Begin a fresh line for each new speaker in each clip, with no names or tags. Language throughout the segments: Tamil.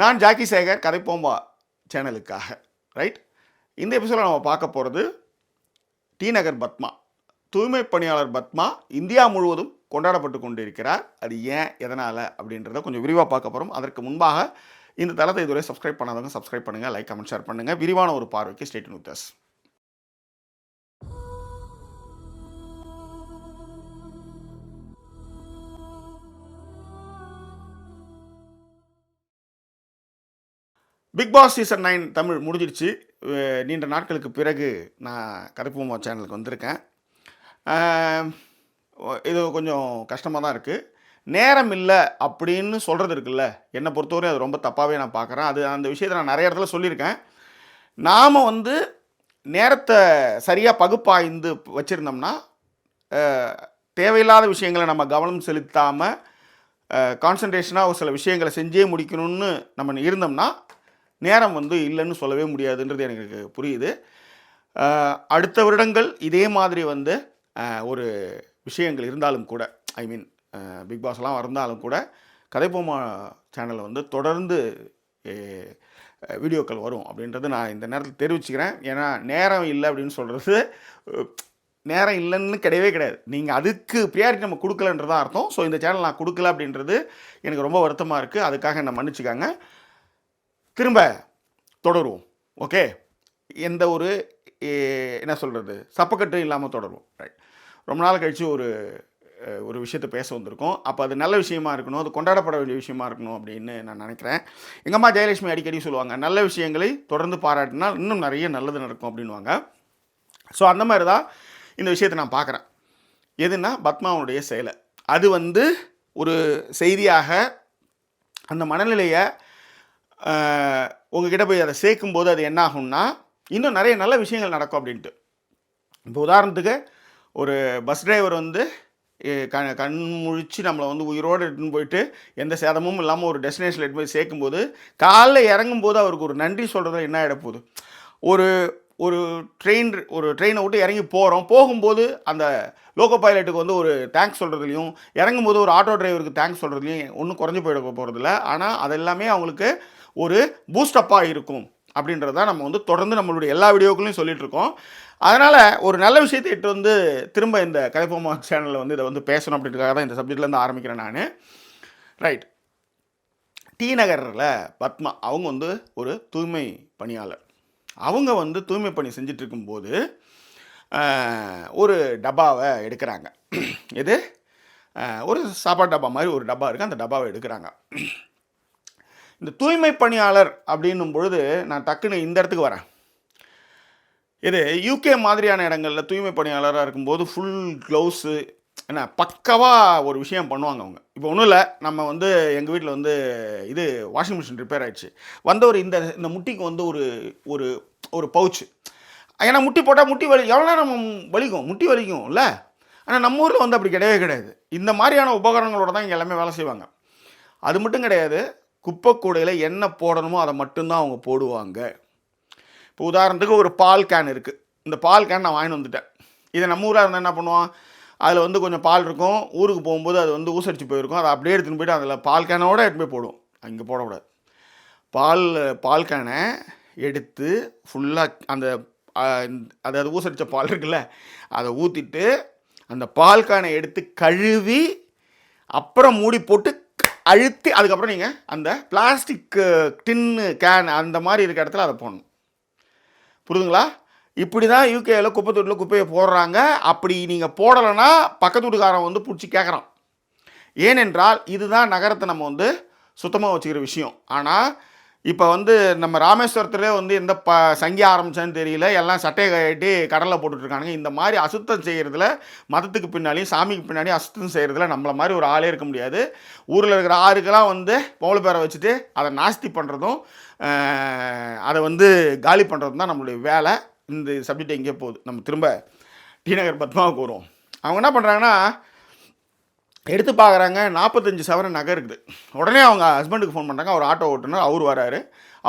நான் ஜாக்கி சேகர் கதைப்போம்பா சேனலுக்காக ரைட் இந்த எபிசோட நம்ம பார்க்க போகிறது டி நகர் பத்மா தூய்மை பணியாளர் பத்மா இந்தியா முழுவதும் கொண்டாடப்பட்டு கொண்டிருக்கிறார் அது ஏன் எதனால் அப்படின்றத கொஞ்சம் விரிவாக பார்க்க போகிறோம் அதற்கு முன்பாக இந்த தளத்தை இதுவரை சப்ஸ்கிரைப் பண்ணாதவங்க சப்ஸ்கிரைப் பண்ணுங்கள் லைக் கமெண்ட் ஷேர் பண்ணுங்கள் விரிவான ஒரு பார்வைக்கு state news Big Boss season nine Tamil முடிஞ்சிடுச்சு நீண்ட நாட்களுக்கு பிறகு நான் கருப்பூமா சேனலுக்கு வந்திருக்கேன் இது கொஞ்சம் கஷ்டமாக தான் இருக்குது நேரம் இல்லை அப்படின்னு சொல்கிறது இருக்குல்ல என்னை பொறுத்தவரையும் அது ரொம்ப தப்பாகவே நான் பார்க்குறேன் அது அந்த விஷயத்தை நான் நிறைய இடத்துல சொல்லியிருக்கேன் நாம் வந்து நேரத்தை சரியாக பகுப்பாய்ந்து வச்சுருந்தோம்னா தேவையில்லாத விஷயங்களை நம்ம கவனம் செலுத்தாமல் கான்சன்ட்ரேஷனாக ஒரு சில விஷயங்களை செஞ்சே முடிக்கணும்னு நம்ம இருந்தோம்னா நேரம் வந்து இல்லைன்னு சொல்லவே முடியாதுன்றது எனக்கு புரியுது அடுத்த வருடங்கள் இதே மாதிரி வந்து ஒரு விஷயங்கள் இருந்தாலும் கூட ஐ மீன் பிக் பாஸ்லாம் இருந்தாலும் கூட கதைப்போமா சேனலில் வந்து தொடர்ந்து வீடியோக்கள் வரும் அப்படின்றது நான் இந்த நேரத்தில் தெரிவிச்சுக்கிறேன் ஏன்னா நேரம் இல்லை அப்படின்னு சொல்கிறது நேரம் இல்லைன்னு கிடையவே கிடையாது நீங்கள் அதுக்கு ப்ரியாரிட்டி நம்ம கொடுக்கலன்றதான் அர்த்தம் ஸோ இந்த சேனல் நான் கொடுக்கல அப்படின்றது எனக்கு ரொம்ப வருத்தமாக இருக்குது அதுக்காக என்னை மன்னிச்சுக்காங்க திரும்ப தொடருவோம் ஓகே எந்த ஒரு என்ன சொல்கிறது சப்பக்கட்டு இல்லாமல் தொடருவோம் ரைட் ரொம்ப நாள் கழித்து ஒரு ஒரு விஷயத்த பேச வந்திருக்கோம் அப்போ அது நல்ல விஷயமா இருக்கணும் அது கொண்டாடப்பட வேண்டிய விஷயமா இருக்கணும் அப்படின்னு நான் நினைக்கிறேன் எங்கள் அம்மா ஜெயலட்சுமி அடிக்கடி சொல்லுவாங்க நல்ல விஷயங்களை தொடர்ந்து பாராட்டினா இன்னும் நிறைய நல்லது நடக்கும் அப்படின்வாங்க ஸோ அந்த மாதிரி தான் இந்த விஷயத்தை நான் பார்க்குறேன் எதுனா பத்மாவனுடைய செயலை அது வந்து ஒரு செய்தியாக அந்த மனநிலையை உங்ககிட்ட போய் அதை சேர்க்கும் போது அது என்ன ஆகும்னா இன்னும் நிறைய நல்ல விஷயங்கள் நடக்கும் அப்படின்ட்டு இப்போ உதாரணத்துக்கு ஒரு பஸ் டிரைவர் வந்து க கண் முழிச்சு நம்மளை வந்து உயிரோடு எடுத்துன்னு போயிட்டு எந்த சேதமும் இல்லாமல் ஒரு டெஸ்டினேஷனில் எடுத்து போய் சேர்க்கும்போது காலைல இறங்கும் போது அவருக்கு ஒரு நன்றி சொல்கிறது என்ன ஆகிடப்போகுது ஒரு ஒரு ட்ரெயின் ஒரு ட்ரெயினை விட்டு இறங்கி போகிறோம் போகும்போது அந்த லோக்கோ பைலட்டுக்கு வந்து ஒரு தேங்க்ஸ் சொல்கிறதுலையும் இறங்கும்போது ஒரு ஆட்டோ டிரைவருக்கு தேங்க்ஸ் சொல்கிறதுலையும் ஒன்றும் குறைஞ்சி போயிட போகிறதில்ல ஆனால் அதெல்லாமே அவங்களுக்கு ஒரு பூஸ்டப்பாக இருக்கும் அப்படின்றத நம்ம வந்து தொடர்ந்து நம்மளுடைய எல்லா வீடியோக்களையும் சொல்லிகிட்ருக்கோம் இருக்கோம் அதனால் ஒரு நல்ல விஷயத்தை இட்டு வந்து திரும்ப இந்த கலைப்போமா சேனலில் வந்து இதை வந்து பேசணும் அப்படின்றதுக்காக தான் இந்த சப்ஜெக்ட்லேருந்து ஆரம்பிக்கிறேன் நான் ரைட் டி நகரில் பத்மா அவங்க வந்து ஒரு தூய்மை பணியாளர் அவங்க வந்து தூய்மை பணி செஞ்சிட்டு இருக்கும்போது ஒரு டப்பாவை எடுக்கிறாங்க இது ஒரு சாப்பாடு டப்பா மாதிரி ஒரு டப்பா இருக்குது அந்த டப்பாவை எடுக்கிறாங்க இந்த தூய்மை பணியாளர் அப்படின்னும் பொழுது நான் டக்குன்னு இந்த இடத்துக்கு வரேன் இது யூகே மாதிரியான இடங்களில் தூய்மை பணியாளராக இருக்கும்போது ஃபுல் க்ளவுஸு என்ன பக்கவாக ஒரு விஷயம் பண்ணுவாங்க அவங்க இப்போ ஒன்றும் இல்லை நம்ம வந்து எங்கள் வீட்டில் வந்து இது வாஷிங் மிஷின் ரிப்பேர் ஆகிடுச்சு வந்தவர் இந்த இந்த முட்டிக்கு வந்து ஒரு ஒரு ஒரு பவுச்சு ஏன்னா முட்டி போட்டால் முட்டி வலி எவ்வளோ நேரம் வலிக்கும் முட்டி வலிக்கும் இல்லை ஆனால் நம்ம ஊரில் வந்து அப்படி கிடையவே கிடையாது இந்த மாதிரியான உபகரணங்களோட தான் இங்கே எல்லாமே வேலை செய்வாங்க அது மட்டும் கிடையாது குப்பைக்கூடையில் என்ன போடணுமோ அதை மட்டும்தான் அவங்க போடுவாங்க இப்போ உதாரணத்துக்கு ஒரு பால் கேன் இருக்குது இந்த பால் கேன் நான் வாங்கி வந்துட்டேன் இதை நம்ம ஊராக இருந்தால் என்ன பண்ணுவான் அதில் வந்து கொஞ்சம் பால் இருக்கும் ஊருக்கு போகும்போது அது வந்து ஊசடிச்சு போயிருக்கும் அதை அப்படியே எடுத்துன்னு போயிட்டு அதில் பால் கேனோட எடுத்து போய் போடுவோம் அங்கே போடக்கூடாது பால் பால் கேனை எடுத்து ஃபுல்லாக அந்த அதாவது ஊசடித்த பால் இருக்குல்ல அதை ஊற்றிட்டு அந்த பால் கேனை எடுத்து கழுவி அப்புறம் மூடி போட்டு அழுத்தி அதுக்கப்புறம் நீங்கள் அந்த பிளாஸ்டிக்கு டின்னு கேன் அந்த மாதிரி இருக்க இடத்துல அதை போடணும் புரிதுங்களா இப்படி தான் யூகேயில் குப்பை தொட்டில் குப்பையை போடுறாங்க அப்படி நீங்கள் போடலைன்னா பக்கத்து வீட்டுக்காரன் வந்து பிடிச்சி கேட்குறான் ஏனென்றால் இதுதான் நகரத்தை நம்ம வந்து சுத்தமாக வச்சுக்கிற விஷயம் ஆனால் இப்போ வந்து நம்ம ராமேஸ்வரத்துலேயே வந்து எந்த ப சங்கி ஆரம்பிச்சேன்னு தெரியல எல்லாம் சட்டையை கட்டி கடலில் போட்டுட்ருக்கானுங்க இந்த மாதிரி அசுத்தம் செய்கிறதுல மதத்துக்கு பின்னாலையும் சாமிக்கு பின்னாடியும் அசுத்தம் செய்கிறதுல நம்மளை மாதிரி ஒரு ஆளே இருக்க முடியாது ஊரில் இருக்கிற ஆறுக்கெல்லாம் வந்து பொம்பளை பேரை வச்சுட்டு அதை நாஸ்தி பண்ணுறதும் அதை வந்து காலி பண்ணுறதும் தான் நம்மளுடைய வேலை இந்த சப்ஜெக்ட் எங்கே போகுது நம்ம திரும்ப டிநகர் பத்மாவுக்கு வருவோம் அவங்க என்ன பண்ணுறாங்கன்னா எடுத்து பார்க்குறாங்க நாற்பத்தஞ்சு சவரன் நகை இருக்குது உடனே அவங்க ஹஸ்பண்டுக்கு ஃபோன் பண்ணுறாங்க அவர் ஆட்டோ ஓட்டுனர் அவர் வராரு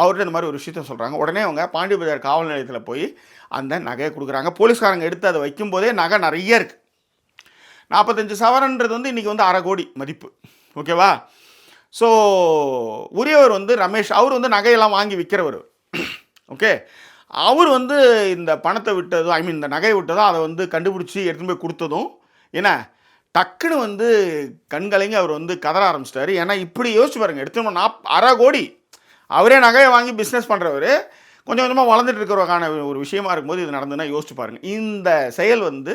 அவர்கிட்ட இந்த மாதிரி ஒரு விஷயத்த சொல்கிறாங்க உடனே அவங்க பாண்டி பஜார் காவல் நிலையத்தில் போய் அந்த நகையை கொடுக்குறாங்க போலீஸ்காரங்க எடுத்து அதை வைக்கும்போதே நகை நிறைய இருக்குது நாற்பத்தஞ்சு சவரன்றது வந்து இன்றைக்கி வந்து அரை கோடி மதிப்பு ஓகேவா ஸோ உரியவர் வந்து ரமேஷ் அவர் வந்து நகையெல்லாம் வாங்கி விற்கிறவர் ஓகே அவர் வந்து இந்த பணத்தை விட்டதும் ஐ மீன் இந்த நகையை விட்டதும் அதை வந்து கண்டுபிடிச்சி எடுத்துகிட்டு போய் கொடுத்ததும் என்ன டக்குன்னு வந்து கண்கலைங்க அவர் வந்து கதற ஆரம்பிச்சிட்டாரு ஏன்னா இப்படி யோசிச்சு பாருங்கள் எடுத்து நாப் அரை கோடி அவரே நகையை வாங்கி பிஸ்னஸ் பண்ணுறவர் கொஞ்சம் கொஞ்சமாக வளர்ந்துட்டு இருக்கிறவக்கான ஒரு விஷயமா இருக்கும்போது இது நடந்ததுன்னா யோசிச்சு பாருங்கள் இந்த செயல் வந்து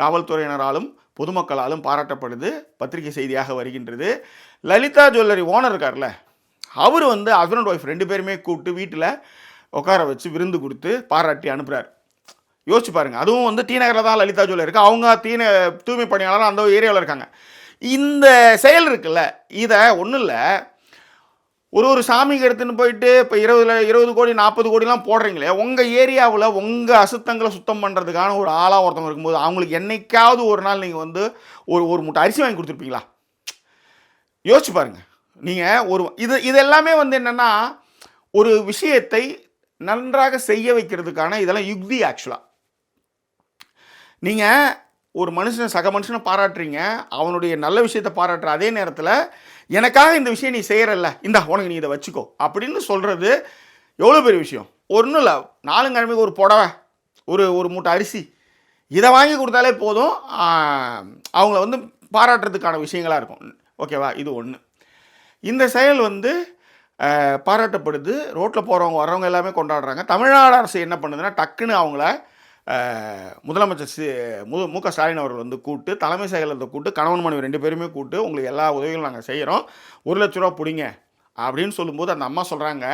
காவல்துறையினராலும் பொதுமக்களாலும் பாராட்டப்படுது பத்திரிகை செய்தியாக வருகின்றது லலிதா ஜுவல்லரி ஓனர் இருக்கார்ல அவர் வந்து ஹஸ்பண்ட் ஒய்ஃப் ரெண்டு பேருமே கூப்பிட்டு வீட்டில் உட்கார வச்சு விருந்து கொடுத்து பாராட்டி அனுப்புகிறார் யோசிச்சு பாருங்கள் அதுவும் வந்து டி நகரில் தான் லலிதா ஜுவல்லர் இருக்குது அவங்க தீ தூய்மை பணியாளர் அந்த ஏரியாவில் இருக்காங்க இந்த செயல் இருக்குல்ல இதை ஒன்றும் இல்லை ஒரு ஒரு சாமிக்கு எடுத்துன்னு போயிட்டு இப்போ இருபதுல இருபது கோடி நாற்பது கோடிலாம் போடுறீங்களே உங்கள் ஏரியாவில் உங்கள் அசுத்தங்களை சுத்தம் பண்ணுறதுக்கான ஒரு ஆளாக ஒருத்தவங்க இருக்கும்போது அவங்களுக்கு என்றைக்காவது ஒரு நாள் நீங்கள் வந்து ஒரு ஒரு முட்டை அரிசி வாங்கி கொடுத்துருப்பீங்களா யோசிச்சு பாருங்கள் நீங்கள் ஒரு இது இது எல்லாமே வந்து என்னென்னா ஒரு விஷயத்தை நன்றாக செய்ய வைக்கிறதுக்கான இதெல்லாம் யுக்தி ஆக்சுவலாக நீங்கள் ஒரு மனுஷனை சக மனுஷனை பாராட்டுறீங்க அவனுடைய நல்ல விஷயத்தை பாராட்டுற அதே நேரத்தில் எனக்காக இந்த விஷயம் நீ செய்கிறல்ல இந்தா உனக்கு நீ இதை வச்சுக்கோ அப்படின்னு சொல்கிறது எவ்வளோ பெரிய விஷயம் ஒன்றும் இல்லை நாலுங்கிழமைக்கு ஒரு புடவை ஒரு ஒரு மூட்டை அரிசி இதை வாங்கி கொடுத்தாலே போதும் அவங்கள வந்து பாராட்டுறதுக்கான விஷயங்களாக இருக்கும் ஓகேவா இது ஒன்று இந்த செயல் வந்து பாராட்டப்படுது ரோட்டில் போகிறவங்க வர்றவங்க எல்லாமே கொண்டாடுறாங்க தமிழ்நாடு அரசு என்ன பண்ணுதுன்னா டக்குன்னு அவங்கள முதலமைச்சர் சி மு மு க ஸ்டாலின் அவர்கள் வந்து கூப்பிட்டு தலைமை செயலத்தை கூப்பிட்டு கணவன் மனைவி ரெண்டு பேருமே கூப்பிட்டு உங்களுக்கு எல்லா உதவிகளும் நாங்கள் செய்கிறோம் ஒரு லட்ச ரூபா பிடிங்க அப்படின்னு சொல்லும்போது அந்த அம்மா சொல்கிறாங்க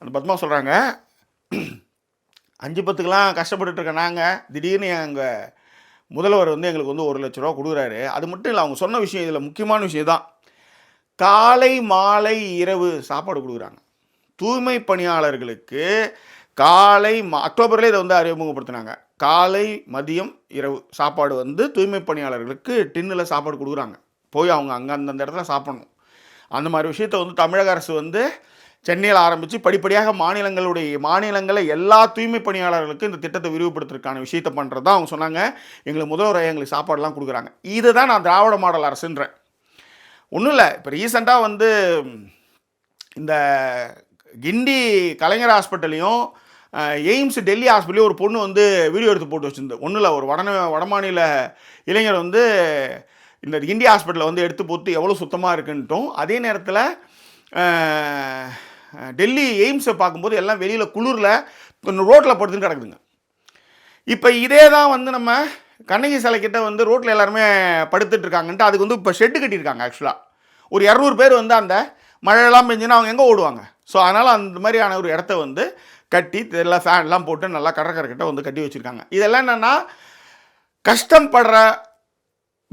அந்த பத்மா சொல்கிறாங்க அஞ்சு பத்துக்கெலாம் கஷ்டப்பட்டுருக்க நாங்கள் திடீர்னு எங்கள் முதல்வர் வந்து எங்களுக்கு வந்து ஒரு லட்ச ரூபா கொடுக்குறாரு அது மட்டும் இல்லை அவங்க சொன்ன விஷயம் இதில் முக்கியமான விஷயம் தான் காலை மாலை இரவு சாப்பாடு கொடுக்குறாங்க தூய்மை பணியாளர்களுக்கு காலை அக்டோபர்லேயே இதை வந்து அறிமுகப்படுத்தினாங்க காலை மதியம் இரவு சாப்பாடு வந்து தூய்மை பணியாளர்களுக்கு டின்னில் சாப்பாடு கொடுக்குறாங்க போய் அவங்க அங்கே அந்தந்த இடத்துல சாப்பிடணும் அந்த மாதிரி விஷயத்த வந்து தமிழக அரசு வந்து சென்னையில் ஆரம்பித்து படிப்படியாக மாநிலங்களுடைய மாநிலங்களை எல்லா தூய்மை பணியாளர்களுக்கும் இந்த திட்டத்தை விரிவுபடுத்துறதுக்கான விஷயத்தை பண்ணுறது தான் அவங்க சொன்னாங்க எங்களை முதல்வர் எங்களுக்கு சாப்பாடுலாம் கொடுக்குறாங்க இது தான் நான் திராவிட மாடல் அரசுன்றேன் ஒன்றும் இல்லை இப்போ ரீசெண்டாக வந்து இந்த கிண்டி கலைஞர் ஹாஸ்பிட்டல்லையும் எய்ம்ஸ் டெல்லி ஹாஸ்பிட்டலையும் ஒரு பொண்ணு வந்து வீடியோ எடுத்து போட்டு வச்சுருந்தது ஒன்றும் இல்லை ஒரு வட வடமாநில இளைஞர் வந்து இந்த கிண்டி ஹாஸ்பிட்டலில் வந்து எடுத்து போட்டு எவ்வளோ சுத்தமாக இருக்குன்ட்டும் அதே நேரத்தில் டெல்லி எய்ம்ஸை பார்க்கும்போது எல்லாம் வெளியில் குளிரில் ரோட்டில் படுத்துன்னு கிடக்குதுங்க இப்போ இதே தான் வந்து நம்ம கண்ணகி சிலைக்கிட்ட வந்து ரோட்டில் எல்லாருமே படுத்துட்ருக்காங்கன்ட்டு அதுக்கு வந்து இப்போ ஷெட்டு கட்டியிருக்காங்க ஆக்சுவலாக ஒரு இரநூறு பேர் வந்து அந்த மழையெல்லாம் பெஞ்சுன்னா அவங்க எங்கே ஓடுவாங்க ஸோ அதனால் அந்த மாதிரியான ஒரு இடத்த வந்து கட்டி எல்லாம் ஃபேன்லாம் போட்டு நல்லா கடற்கரைக்கிட்ட வந்து கட்டி வச்சுருக்காங்க இதெல்லாம் என்னென்னா கஷ்டப்படுற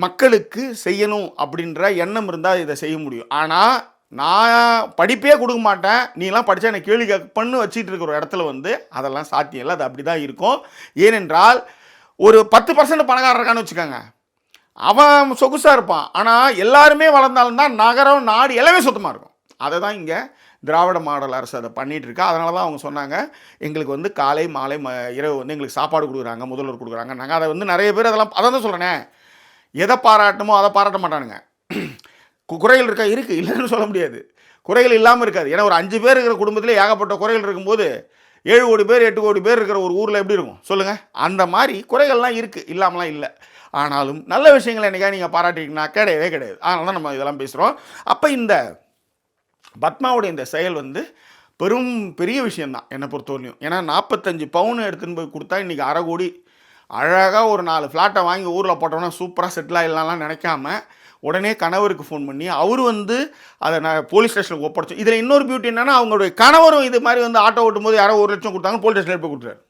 மக்களுக்கு செய்யணும் அப்படின்ற எண்ணம் இருந்தால் இதை செய்ய முடியும் ஆனால் நான் படிப்பே கொடுக்க மாட்டேன் நீலாம் படித்தா என்னை கேள்வி கேட்பன்னு வச்சுட்டு இருக்கிற இடத்துல வந்து அதெல்லாம் சாத்தியம் இல்லை அது அப்படி தான் இருக்கும் ஏனென்றால் ஒரு பத்து பர்சன்ட் பணக்காரருக்கானு வச்சுக்கோங்க அவன் சொகுசாக இருப்பான் ஆனால் எல்லாருமே வளர்ந்தாலும் தான் நகரம் நாடு எல்லாமே சுத்தமாக இருக்கும் அதை தான் இங்கே திராவிட மாடல் அரசு அதை இருக்கா அதனால தான் அவங்க சொன்னாங்க எங்களுக்கு வந்து காலை மாலை ம இரவு வந்து எங்களுக்கு சாப்பாடு கொடுக்குறாங்க முதல்வர் கொடுக்குறாங்க நாங்கள் அதை வந்து நிறைய பேர் அதெல்லாம் அதை தான் சொல்கிறேனே எதை பாராட்டணுமோ அதை பாராட்ட மாட்டானுங்க குறைகள் இருக்கா இருக்குது இல்லைன்னு சொல்ல முடியாது குறைகள் இல்லாமல் இருக்காது ஏன்னா ஒரு அஞ்சு பேர் இருக்கிற குடும்பத்தில் ஏகப்பட்ட குறைகள் இருக்கும்போது ஏழு கோடி பேர் எட்டு கோடி பேர் இருக்கிற ஒரு ஊரில் எப்படி இருக்கும் சொல்லுங்கள் அந்த மாதிரி குறைகள்லாம் இருக்குது இல்லாமலாம் இல்லை ஆனாலும் நல்ல விஷயங்களை என்னைக்கா நீங்கள் பாராட்டிங்கன்னா கிடையவே கிடையாது அதனால தான் நம்ம இதெல்லாம் பேசுகிறோம் அப்போ இந்த பத்மாவுடைய இந்த செயல் வந்து பெரும் பெரிய விஷயந்தான் என்னை பொறுத்தவரையும் ஏன்னா நாற்பத்தஞ்சு பவுன் எடுத்துன்னு போய் கொடுத்தா இன்றைக்கி அரை கோடி அழகாக ஒரு நாலு ஃப்ளாட்டை வாங்கி ஊரில் போட்டோம்னா சூப்பராக செட்டில் ஆகிடலாம்லாம் நினைக்காம உடனே கணவருக்கு ஃபோன் பண்ணி அவர் வந்து அதை நான் போலீஸ் ஸ்டேஷனுக்கு ஒப்படைச்சோம் இதில் இன்னொரு பியூட்டி என்னென்னா அவங்களுடைய கணவரும் இது மாதிரி வந்து ஆட்டோ ஓட்டும் போது யாரோ ஒரு லட்சம் கொடுத்தாங்க போலீஸ் ஸ்டேஷனில் போய் கொடுத்துறாரு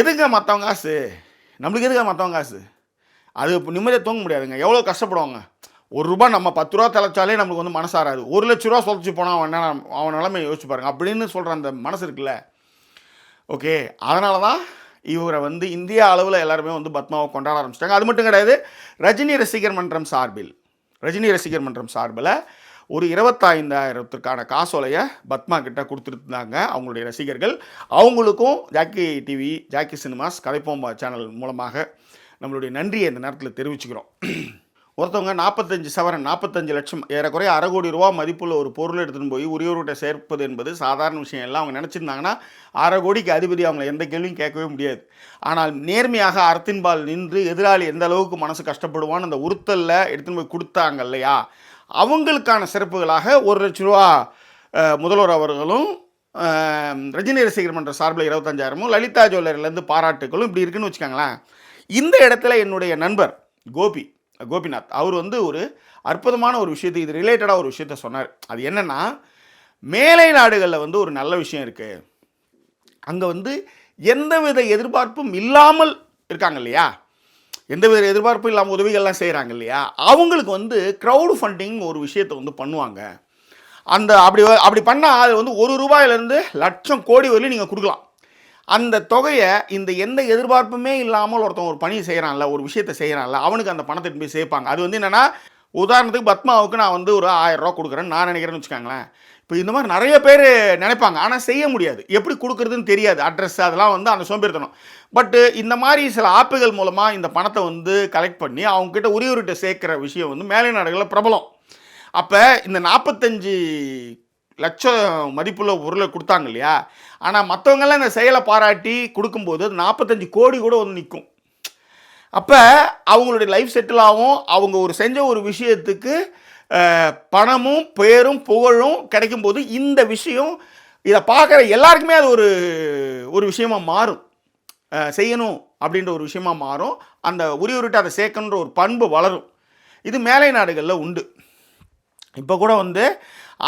எதுங்க மற்றவங்க காசு நம்மளுக்கு எதுங்க மற்றவங்க காசு அது நிம்மதியாக தூங்க முடியாதுங்க எவ்வளோ கஷ்டப்படுவாங்க ஒரு ரூபாய் நம்ம பத்து ரூபா தலைச்சாலே நமக்கு வந்து மனசாராது ஒரு லட்ச ரூபா சொல்லிச்சு போனால் அவன் என்ன அவன் நிலமையை யோசிச்சு பாருங்க அப்படின்னு சொல்கிற அந்த மனசு இருக்குல்ல ஓகே அதனால தான் இவரை வந்து இந்திய அளவில் எல்லாருமே வந்து பத்மாவை கொண்டாட ஆரம்பிச்சிட்டாங்க அது மட்டும் கிடையாது ரஜினி ரசிகர் மன்றம் சார்பில் ரஜினி ரசிகர் மன்றம் சார்பில் ஒரு இருபத்தைந்தாயிரத்திற்கான காசோலையை பத்மா கிட்ட கொடுத்துருந்தாங்க அவங்களுடைய ரசிகர்கள் அவங்களுக்கும் ஜாக்கி டிவி ஜாக்கி சினிமாஸ் கலைப்போம்பா சேனல் மூலமாக நம்மளுடைய நன்றியை இந்த நேரத்தில் தெரிவிச்சுக்கிறோம் ஒருத்தவங்க நாற்பத்தஞ்சு சவரன் நாற்பத்தஞ்சு லட்சம் ஏறக்குறைய அரை கோடி ரூபா மதிப்புள்ள ஒரு பொருள் எடுத்துகிட்டு போய் உரியவர்கிட்ட சேர்ப்பது என்பது சாதாரண விஷயம் எல்லாம் அவங்க நினச்சிருந்தாங்கன்னா அரை கோடிக்கு அதிபதி அவங்கள எந்த கேள்வியும் கேட்கவே முடியாது ஆனால் நேர்மையாக அறத்தின்பால் நின்று எதிராளி எந்த அளவுக்கு மனசு கஷ்டப்படுவான்னு அந்த உறுத்தலில் எடுத்துன்னு போய் கொடுத்தாங்க இல்லையா அவங்களுக்கான சிறப்புகளாக ஒரு லட்ச ரூபா முதல்வர் அவர்களும் ரஜினி ரசிகர் மன்ற சார்பில் இருபத்தஞ்சாயிரமும் லலிதா ஜுவல்லரிலேருந்து பாராட்டுகளும் இப்படி இருக்குன்னு வச்சுக்காங்களேன் இந்த இடத்துல என்னுடைய நண்பர் கோபி கோபிநாத் அவர் வந்து ஒரு அற்புதமான ஒரு விஷயத்தை இது ரிலேட்டடாக ஒரு விஷயத்த சொன்னார் அது என்னென்னா மேலை நாடுகளில் வந்து ஒரு நல்ல விஷயம் இருக்குது அங்கே வந்து எந்தவித எதிர்பார்ப்பும் இல்லாமல் இருக்காங்க இல்லையா எந்தவித எதிர்பார்ப்பும் இல்லாமல் உதவிகள்லாம் செய்கிறாங்க இல்லையா அவங்களுக்கு வந்து க்ரௌடு ஃபண்டிங் ஒரு விஷயத்தை வந்து பண்ணுவாங்க அந்த அப்படி அப்படி பண்ணால் அது வந்து ஒரு ரூபாயிலேருந்து லட்சம் கோடி வரையிலும் நீங்கள் கொடுக்கலாம் அந்த தொகையை இந்த எந்த எதிர்பார்ப்புமே இல்லாமல் ஒருத்தன் ஒரு பணி செய்கிறான்ல ஒரு விஷயத்தை செய்கிறான்ல அவனுக்கு அந்த பணத்தை போய் சேர்ப்பாங்க அது வந்து என்னென்னா உதாரணத்துக்கு பத்மாவுக்கு நான் வந்து ஒரு ஆயிரரூவா கொடுக்குறேன்னு நான் நினைக்கிறேன்னு வச்சுக்கோங்களேன் இப்போ இந்த மாதிரி நிறைய பேர் நினைப்பாங்க ஆனால் செய்ய முடியாது எப்படி கொடுக்குறதுன்னு தெரியாது அட்ரஸ் அதெல்லாம் வந்து அந்த சோம்பேறித்தனம் பட்டு இந்த மாதிரி சில ஆப்புகள் மூலமாக இந்த பணத்தை வந்து கலெக்ட் பண்ணி அவங்கக்கிட்ட உரியோரிட்ட சேர்க்குற விஷயம் வந்து மேலை நாடுகளில் பிரபலம் அப்போ இந்த நாற்பத்தஞ்சு லட்சம் மதிப்புள்ள பொருளை கொடுத்தாங்க இல்லையா ஆனால் மற்றவங்கெல்லாம் இந்த செயலை பாராட்டி கொடுக்கும்போது அது நாற்பத்தஞ்சு கோடி கூட வந்து நிற்கும் அப்போ அவங்களுடைய லைஃப் செட்டில் ஆகும் அவங்க ஒரு செஞ்ச ஒரு விஷயத்துக்கு பணமும் பேரும் புகழும் கிடைக்கும்போது இந்த விஷயம் இதை பார்க்குற எல்லாருக்குமே அது ஒரு ஒரு விஷயமாக மாறும் செய்யணும் அப்படின்ற ஒரு விஷயமாக மாறும் அந்த உரியுரிட்டு அதை சேர்க்கணுன்ற ஒரு பண்பு வளரும் இது மேலை நாடுகளில் உண்டு இப்போ கூட வந்து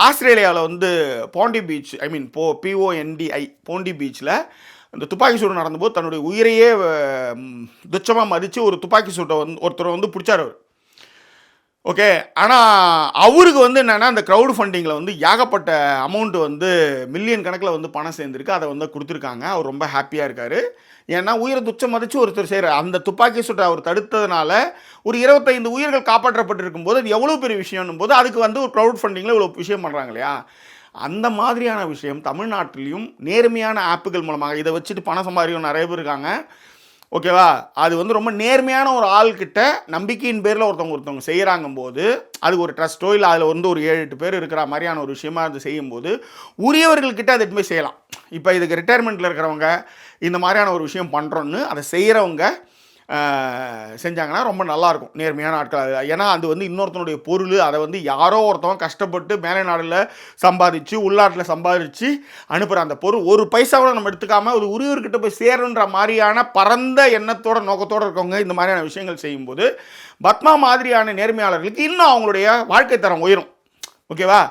ஆஸ்திரேலியாவில் வந்து போண்டி பீச் ஐ மீன் போ பிஓஎன்டிஐ போண்டி பீச்சில் இந்த துப்பாக்கி சூடு நடந்தபோது தன்னுடைய உயிரையே துச்சமாக மதித்து ஒரு துப்பாக்கி சூட்டை வந்து ஒருத்தர் வந்து பிடிச்சார் அவர் ஓகே ஆனால் அவருக்கு வந்து என்னென்னா அந்த க்ரௌடு ஃபண்டிங்கில் வந்து ஏகப்பட்ட அமௌண்ட் வந்து மில்லியன் கணக்கில் வந்து பணம் சேர்ந்துருக்கு அதை வந்து கொடுத்துருக்காங்க அவர் ரொம்ப ஹாப்பியாக இருக்கார் ஏன்னா உயிரை துச்சம் மதித்து ஒருத்தர் செய்கிறார் அந்த துப்பாக்கி சுட்டு அவர் தடுத்ததுனால ஒரு இருபத்தைந்து உயிர்கள் காப்பாற்றப்பட்டிருக்கும் போது அது எவ்வளோ பெரிய விஷயம்னும் போது அதுக்கு வந்து ஒரு க்ரௌட் ஃபண்டிங்கில் இவ்வளோ விஷயம் பண்ணுறாங்க இல்லையா அந்த மாதிரியான விஷயம் தமிழ்நாட்டிலையும் நேர்மையான ஆப்புகள் மூலமாக இதை வச்சுட்டு பணம் சம்பாதிக்கும் நிறைய பேர் இருக்காங்க ஓகேவா அது வந்து ரொம்ப நேர்மையான ஒரு ஆள்கிட்ட நம்பிக்கையின் பேரில் ஒருத்தவங்க ஒருத்தவங்க செய்கிறாங்க போது அது ஒரு ட்ரஸ்ட்டோ இல்லை அதில் வந்து ஒரு ஏழு எட்டு பேர் இருக்கிற மாதிரியான ஒரு விஷயமா அது செய்யும்போது உரியவர்கள்கிட்ட அதை போய் செய்யலாம் இப்போ இதுக்கு ரிட்டையர்மெண்ட்டில் இருக்கிறவங்க இந்த மாதிரியான ஒரு விஷயம் பண்ணுறோன்னு அதை செய்கிறவங்க செஞ்சாங்கன்னா ரொம்ப நல்லாயிருக்கும் நேர்மையான ஆட்கள் அது ஏன்னா அது வந்து இன்னொருத்தனுடைய பொருள் அதை வந்து யாரோ ஒருத்தவங்க கஷ்டப்பட்டு மேலை நாடில் சம்பாதிச்சு உள்நாட்டில் சம்பாதிச்சு அனுப்புகிற அந்த பொருள் ஒரு பைசாவோட நம்ம எடுத்துக்காமல் ஒரு உரியவர்கிட்ட போய் சேருன்ற மாதிரியான பரந்த எண்ணத்தோட நோக்கத்தோடு இருக்கவங்க இந்த மாதிரியான விஷயங்கள் செய்யும்போது பத்மா மாதிரியான நேர்மையாளர்களுக்கு இன்னும் அவங்களுடைய வாழ்க்கை தரம் உயரும் ஓகேவா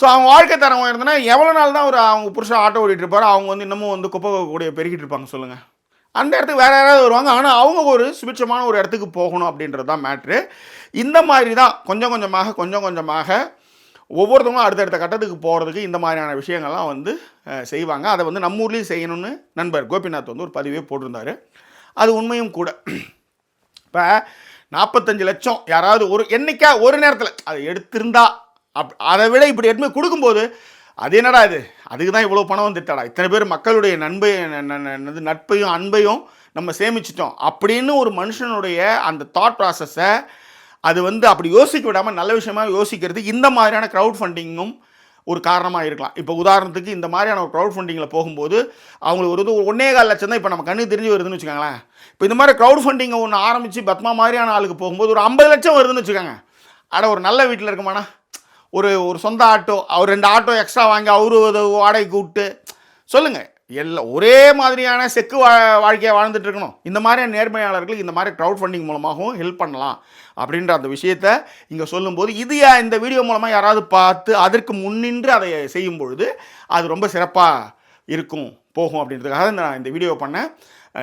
ஸோ அவங்க வாழ்க்கை தரம் உயர்ந்தனா எவ்வளோ நாள் தான் ஒரு அவங்க புருஷன் ஆட்டோ ஓடிட்டு இருப்பார் அவங்க வந்து இன்னமும் வந்து குப்பை கூடிய பெருகிட்டு இருப்பாங்க சொல்லுங்கள் அந்த இடத்துக்கு வேறு யாராவது வருவாங்க ஆனால் அவங்க ஒரு சுபிட்சமான ஒரு இடத்துக்கு போகணும் அப்படின்றது தான் மேட்ரு இந்த மாதிரி தான் கொஞ்சம் கொஞ்சமாக கொஞ்சம் கொஞ்சமாக ஒவ்வொருத்தவங்களும் அடுத்தடுத்த கட்டத்துக்கு போகிறதுக்கு இந்த மாதிரியான விஷயங்கள்லாம் வந்து செய்வாங்க அதை வந்து நம்ம ஊர்லேயும் செய்யணும்னு நண்பர் கோபிநாத் வந்து ஒரு பதிவே போட்டிருந்தார் அது உண்மையும் கூட இப்போ நாற்பத்தஞ்சு லட்சம் யாராவது ஒரு என்றைக்கா ஒரு நேரத்தில் அதை எடுத்திருந்தா அப் அதை விட இப்படி எடுத்து கொடுக்கும்போது அது என்னடா இது அதுக்கு தான் இவ்வளோ பணம் வந்துட்டாடா இத்தனை பேர் மக்களுடைய நண்பை நட்பையும் அன்பையும் நம்ம சேமிச்சிட்டோம் அப்படின்னு ஒரு மனுஷனுடைய அந்த தாட் ப்ராசஸை அது வந்து அப்படி யோசிக்க விடாமல் நல்ல விஷயமா யோசிக்கிறது இந்த மாதிரியான க்ரௌட் ஃபண்டிங்கும் ஒரு காரணமாக இருக்கலாம் இப்போ உதாரணத்துக்கு இந்த மாதிரியான ஒரு க்ரௌட் ஃபண்டிங்கில் போகும்போது அவங்களுக்கு ஒரு ஒன்றே கால் லட்சம் தான் இப்போ நம்ம கண்ணுக்கு தெரிஞ்சு வருதுன்னு வச்சுக்கோங்களேன் இப்போ இந்த மாதிரி க்ரௌட் ஃபண்டிங்கை ஒன்று ஆரம்பித்து பத்மா மாதிரியான ஆளுக்கு போகும்போது ஒரு ஐம்பது லட்சம் வருதுன்னு வச்சுக்கோங்க ஆனால் ஒரு நல்ல வீட்டில் இருக்குமாண்ணா ஒரு ஒரு சொந்த ஆட்டோ அவர் ரெண்டு ஆட்டோ எக்ஸ்ட்ரா வாங்கி அவரு வாடகை வாடகைக்கு சொல்லுங்கள் எல்லாம் ஒரே மாதிரியான செக்கு வா வாழ்க்கையை வாழ்ந்துட்டு இருக்கணும் இந்த மாதிரியான நேர்மையாளர்களுக்கு இந்த மாதிரி க்ரௌட் ஃபண்டிங் மூலமாகவும் ஹெல்ப் பண்ணலாம் அப்படின்ற அந்த விஷயத்தை இங்கே சொல்லும்போது இது இந்த வீடியோ மூலமாக யாராவது பார்த்து அதற்கு முன்னின்று அதை செய்யும் பொழுது அது ரொம்ப சிறப்பாக இருக்கும் போகும் அப்படின்றதுக்காக நான் இந்த வீடியோ பண்ணேன்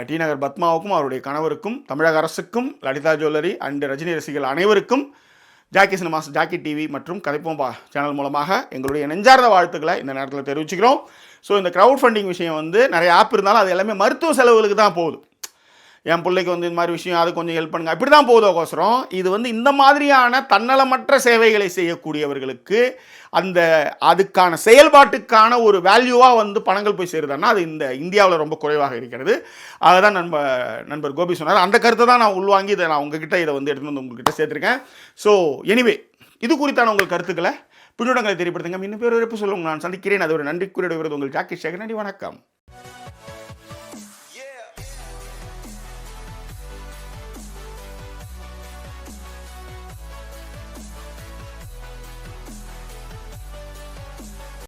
டி நகர் பத்மாவுக்கும் அவருடைய கணவருக்கும் தமிழக அரசுக்கும் லலிதா ஜுவல்லரி அண்டு ரஜினி ரசிகர்கள் அனைவருக்கும் ஜாக்கி சினிமாஸ் ஜாக்கி டிவி மற்றும் கதைப்போம் பா சேனல் மூலமாக எங்களுடைய நெஞ்சார்ந்த வாழ்த்துக்களை இந்த நேரத்தில் தெரிவிச்சுக்கிறோம் ஸோ இந்த க்ரௌட் ஃபண்டிங் விஷயம் வந்து நிறைய ஆப் இருந்தாலும் அது எல்லாமே மருத்துவ செலவுகளுக்கு தான் போகுது என் பிள்ளைக்கு வந்து இந்த மாதிரி விஷயம் அது கொஞ்சம் ஹெல்ப் பண்ணுங்க இப்படி தான் போதோகோசரம் இது வந்து இந்த மாதிரியான தன்னலமற்ற சேவைகளை செய்யக்கூடியவர்களுக்கு அந்த அதுக்கான செயல்பாட்டுக்கான ஒரு வேல்யூவாக வந்து பணங்கள் போய் சேருதான்னா அது இந்த இந்தியாவில் ரொம்ப குறைவாக இருக்கிறது அதுதான் நண்ப நண்பர் கோபி சொன்னார் அந்த கருத்தை தான் நான் உள்வாங்கி இதை நான் உங்ககிட்ட இதை வந்து எடுத்துகிட்டு வந்து உங்ககிட்ட சேர்த்துருக்கேன் ஸோ எனிவே இது குறித்தான உங்கள் கருத்துக்களை பின்னோடங்களை தெரியப்படுத்துங்க இன்னும் பேர் சொல்லுங்க நான் சந்திக்கிறேன் அது ஒரு நன்றி குறியிட உங்கள் ஜாக்கி சேகர் நன்றி வணக்கம்